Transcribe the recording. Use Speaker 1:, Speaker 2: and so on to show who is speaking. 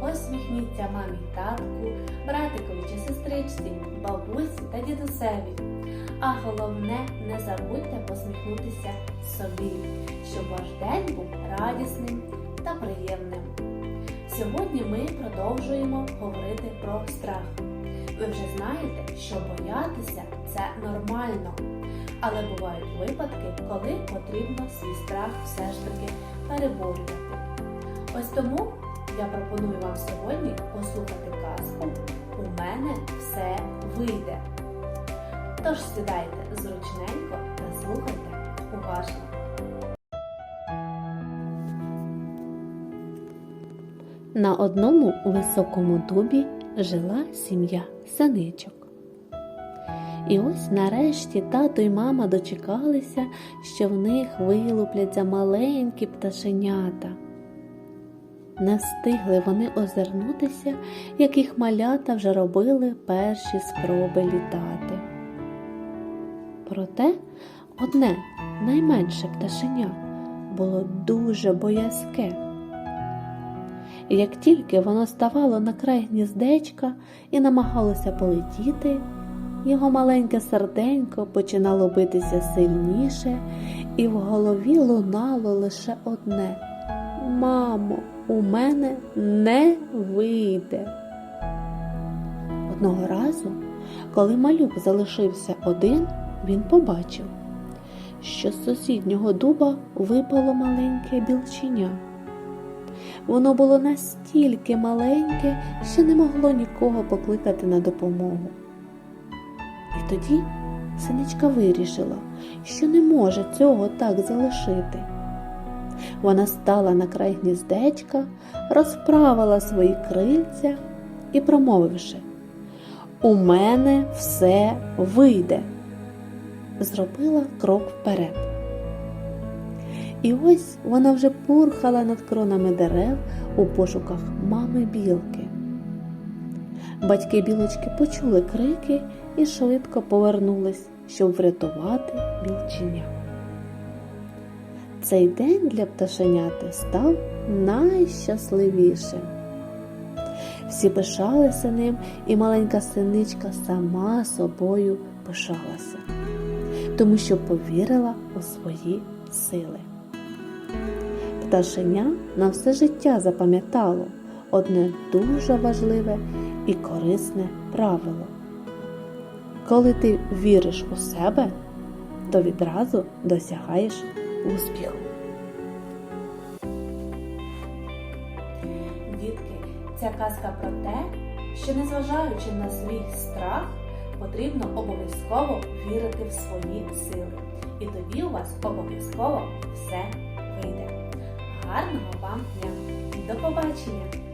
Speaker 1: посміхніться мамі татку, братикові чи сестричці, бабусі та дідусеві. А головне, не забудьте посміхнутися собі, щоб ваш день був радісним та приємним. Сьогодні ми продовжуємо говорити про страх. Ви вже знаєте, що боятися це нормально, але бувають випадки, коли потрібно свій страх все ж таки переборювати. Ось тому я пропоную вам сьогодні послухати казку У мене все вийде. Тож сідайте зручненько та слухайте уважно. На одному високому дубі жила сім'я синичок. І ось нарешті тато й мама дочекалися, що в них вилупляться маленькі пташенята. Не встигли вони озирнутися, як їх малята вже робили перші спроби літати. Проте одне найменше пташеня було дуже боязке. Як тільки воно ставало на край гніздечка і намагалося полетіти, його маленьке серденько починало битися сильніше, і в голові лунало лише одне Мамо, у мене не вийде. Одного разу, коли малюк залишився один, він побачив, що з сусіднього дуба випало маленьке білченя. Воно було настільки маленьке, що не могло нікого покликати на допомогу. І тоді синичка вирішила, що не може цього так залишити. Вона стала на край гніздечка, розправила свої крильця і, промовивши, У мене все вийде, зробила крок вперед. І ось вона вже пурхала над кронами дерев у пошуках мами білки. Батьки білочки почули крики і швидко повернулись, щоб врятувати білченя. Цей день для пташеняти став найщасливішим. Всі пишалися ним, і маленька синичка сама собою пишалася, тому що повірила у свої сили. Пташеня на все життя запам'ятало одне дуже важливе і корисне правило. Коли ти віриш у себе, то відразу досягаєш успіху. Дітки, ця казка про те, що незважаючи на свій страх, потрібно обов'язково вірити в свої сили. І тоді у вас обов'язково все вийде. Гарного вам дня! До побачення!